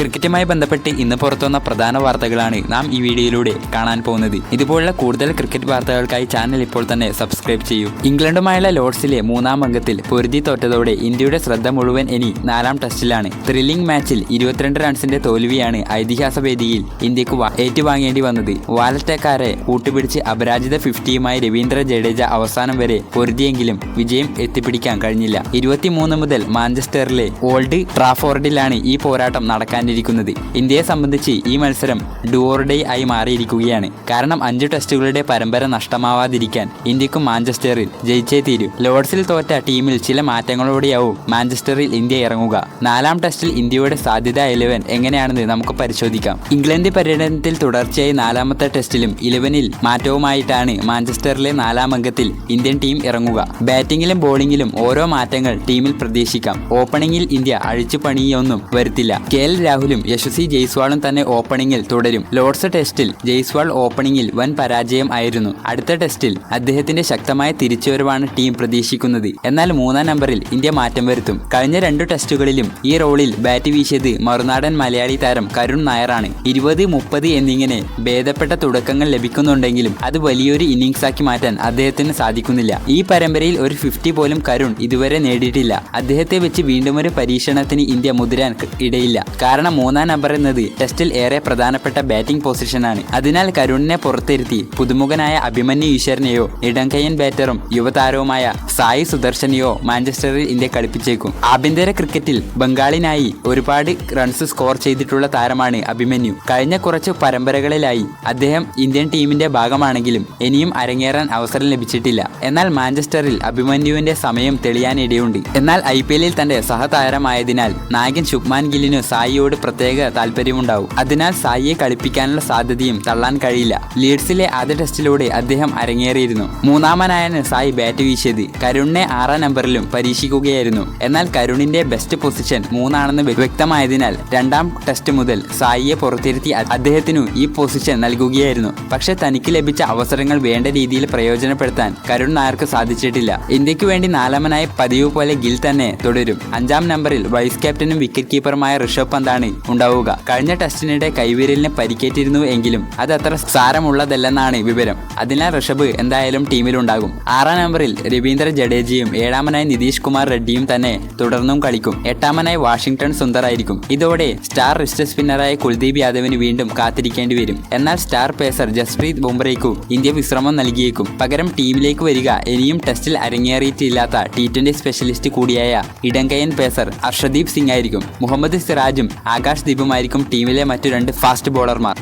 ക്രിക്കറ്റുമായി ബന്ധപ്പെട്ട് ഇന്ന് പുറത്തുവന്ന പ്രധാന വാർത്തകളാണ് നാം ഈ വീഡിയോയിലൂടെ കാണാൻ പോകുന്നത്. ഇതുപോലുള്ള കൂടുതൽ ക്രിക്കറ്റ് വാർത്തകൾക്കായി ചാനൽ ഇപ്പോൾ തന്നെ സബ്സ്ക്രൈബ് ചെയ്യൂ. ഇംഗ്ലണ്ടുമായുള്ള ലോർഡ്സിലെ മൂന്നാം അംഗത്തിൽ പൊരുതി തോറ്റതോടെ ഇന്ത്യയുടെ ശ്രദ്ധ മുഴുവൻ ഇനി നാലാം ടെസ്റ്റിലാണ്. ത്രില്ലിംഗ് മാച്ചിൽ ഇരുപത്തിരണ്ട് റൺസിന്റെ തോൽവിയാണ് ഐതിഹാസ വേദിയിൽ ഇന്ത്യയ്ക്ക് ഏറ്റുവാങ്ങേണ്ടി വന്നത്. വാലറ്റക്കാരെ കൂട്ടുപിടിച്ച് അപരാജിത ഫിഫ്റ്റിയുമായി രവീന്ദ്ര ജഡേജ അവസാനം വരെ പൊരുതിയെങ്കിലും വിജയം എത്തിപ്പിടിക്കാൻ കഴിഞ്ഞില്ല. ഇരുപത്തിമൂന്ന് മുതൽ മാഞ്ചസ്റ്ററിലെ ഓൾഡ് ട്രാഫോർഡിലാണ് ഈ പോരാട്ടം നടക്കാനിരിക്കുന്നത് ഇന്ത്യയെ സംബന്ധിച്ച് ഈ മത്സരം ഡുവോർഡേ ആയി മാറിയിരിക്കുകയാണ്. കാരണം അഞ്ച് ടെസ്റ്റുകളുടെ പരമ്പര നഷ്ടമാവാതിരിക്കാൻ ഇന്ത്യക്കും മാഞ്ചസ്റ്ററിൽ ജയിച്ചേ തീരൂ. ലോർഡ്സിൽ തോറ്റ ടീമിൽ ചില മാറ്റങ്ങളോടെയാവും മാഞ്ചസ്റ്ററിൽ ഇന്ത്യ ഇറങ്ങുക. നാലാം ടെസ്റ്റിൽ ഇന്ത്യയുടെ സാധ്യത ഇലവൻ എങ്ങനെയാണെന്ന് നമുക്ക് പരിശോധിക്കാം. ഇംഗ്ലണ്ട് പര്യടനത്തിൽ തുടർച്ചയായി നാലാമത്തെ ടെസ്റ്റിലും ഇലവനിൽ മാറ്റവുമായിട്ടാണ് മാഞ്ചസ്റ്ററിലെ നാലാം അംഗത്തിൽ ഇന്ത്യൻ ടീം ഇറങ്ങുക. ബാറ്റിംഗിലും ബോളിംഗിലും ഓരോ മാറ്റങ്ങൾ ടീമിൽ പ്രതീക്ഷിക്കാം. ഓപ്പണിംഗിൽ ഇന്ത്യ അഴിച്ചുപണിയൊന്നും വരുത്തില്ല. കെ എൽ രാഹുലും യശസ്വി ജയ്സ്വാളും തന്നെ ഓപ്പണിംഗിൽ തുടരും. ലോർഡ്സ് ടെസ്റ്റിൽ ജയ്സ്വാൾ ഓപ്പണിംഗിൽ വൻ പരാജയം ആയിരുന്നു. അടുത്ത ടെസ്റ്റിൽ അദ്ദേഹത്തിന്റെ ശക്തമായ തിരിച്ചുവരവാണ് ടീം പ്രതീക്ഷിക്കുന്നത്. എന്നാൽ മൂന്നാം നമ്പറിൽ ഇന്ത്യ മാറ്റം വരുത്തും. കഴിഞ്ഞ രണ്ടു ടെസ്റ്റുകളിലും ഈ റോളിൽ ബാറ്റ് വീശിയത് മറുനാടൻ മലയാളി താരം കരുൺ നായറാണ് ഇരുപത് മുപ്പത് എന്നിങ്ങനെ ഭേദപ്പെട്ട തുടക്കങ്ങൾ ലഭിക്കുന്നുണ്ടെങ്കിലും അത് വലിയൊരു ഇന്നിംഗ്സ് ആക്കി മാറ്റാൻ അദ്ദേഹത്തിന് സാധിക്കുന്നില്ല. ഈ പരമ്പരയിൽ ഒരു ഫിഫ്റ്റി പോലും കരുൺ ഇതുവരെ നേടിയിട്ടില്ല. അദ്ദേഹത്തെ വെച്ച് വീണ്ടും ഒരു പരീക്ഷണത്തിന് ഇന്ത്യ മുതിരാൻ ഇടയില്ല. കാരണം മൂന്നാം നമ്പർ എന്നത് ടെസ്റ്റിൽ ഏറെ പ്രധാനപ്പെട്ട ബാറ്റിംഗ് പൊസിഷനാണ് അതിനാൽ കരുണിനെ പുറത്തിരുത്തി പുതുമുഖനായ അഭിമന്യു ഈശ്വരനെയോ ഇടംകയ്യൻ ബാറ്ററും യുവതാരവുമായ സായി സുദർശനെയോ മാഞ്ചസ്റ്ററിൽ ഇന്ത്യ കളിപ്പിച്ചേക്കും. ആഭ്യന്തര ക്രിക്കറ്റിൽ ബംഗാളിനായി ഒരുപാട് റൺസ് സ്കോർ ചെയ്തിട്ടുള്ള താരമാണ് അഭിമന്യു. കഴിഞ്ഞ കുറച്ച് പരമ്പരകളിലായി അദ്ദേഹം ഇന്ത്യൻ ടീമിന്റെ ഭാഗമാണെങ്കിലും ഇനിയും അരങ്ങേറാൻ അവസരം ലഭിച്ചിട്ടില്ല. എന്നാൽ മാഞ്ചസ്റ്ററിൽ അഭിമന്യുവിന്റെ സമയം തെളിയാനിടയുണ്ട്. എന്നാൽ ഐ പി എല്ലിൽ തന്റെ സഹതാരമായതിനാൽ നായകൻ ശുഭ്മാൻ ഗില്ലിനു സായിയോട് പ്രത്യേക താല്പര്യമുണ്ടാവും. അതിനാൽ സായിയെ കളിപ്പിക്കാനുള്ള സാധ്യതയും തള്ളാൻ കഴിയില്ല. ലീഡ്സിലെ ആദ്യ ടെസ്റ്റിലൂടെ അദ്ദേഹം അരങ്ങേറിയിരുന്നു. മൂന്നാമനായാണ് സായി ബാറ്റ് വീശിയത് കരുണിനെ ആറാം നമ്പറിലും പരീക്ഷിക്കുകയായിരുന്നു. എന്നാൽ കരുണിന്റെ ബെസ്റ്റ് പൊസിഷൻ മൂന്നാണെന്ന് വ്യക്തമായതിനാൽ രണ്ടാം ടെസ്റ്റ് മുതൽ സായിയെ പുറത്തിരുത്തി അദ്ദേഹത്തിനു ഈ പൊസിഷൻ നൽകുകയായിരുന്നു. പക്ഷേ തനിക്ക് ലഭിച്ച അവസരങ്ങൾ വേണ്ട രീതിയിൽ പ്രയോജനപ്പെടുത്താൻ കരുൺ നായർക്ക് സാധിച്ചിട്ടില്ല. ഇന്ത്യയ്ക്ക് വേണ്ടി നാലാമനായ പതിവ് പോലെ ഗിൽ തന്നെ തുടരും. അഞ്ചാം നമ്പറിൽ വൈസ് ക്യാപ്റ്റനും വിക്കറ്റ് കീപ്പറുമായ ഋഷഭ് പന്താണ് ഉണ്ടാവുക. കഴിഞ്ഞ ടെസ്റ്റിനിടെ കൈവിരലിന് പരിക്കേറ്റിരുന്നു എങ്കിലും അത് അത്ര സാരമുള്ളതല്ലെന്നാണ് വിവരം. അതിനാൽ ഋഷഭ് എന്തായാലും ടീമിലുണ്ടാകും ആറാം നമ്പറിൽ രവീന്ദ്ര ജഡേജയും ഏഴാമനായി നിതീഷ് കുമാർ റെഡ്ഡിയും തന്നെ തുടർന്നും കളിക്കും. എട്ടാമനായി വാഷിംഗ്ടൺ സുന്ദർ ആയിരിക്കും ഇതോടെ സ്റ്റാർ റിസ്റ്റ് സ്പിന്നറായ കുൽദീപ് യാദവിന് വീണ്ടും കാത്തിരിക്കേണ്ടി വരും. എന്നാൽ സ്റ്റാർ പേസർ ജസ്പ്രീത് ബുംറയ്ക്കു ഇന്ത്യ വിശ്രമം നൽകിയേക്കും. പകരം ടീമിലേക്ക് വരിക ഇനിയും ടെസ്റ്റിൽ അരങ്ങേറിയിട്ടില്ലാത്ത ടി ട്വന്റി സ്പെഷ്യലിസ്റ്റ് കൂടിയായ ഇടങ്കയൻ പേസർ അർഷദീപ് സിംഗ് ആയിരിക്കും. മുഹമ്മദ് സിറാജും ആകാശ് ദീപുമായിരിക്കും ടീമിലെ മറ്റു രണ്ട് ഫാസ്റ്റ് ബോളർമാർ.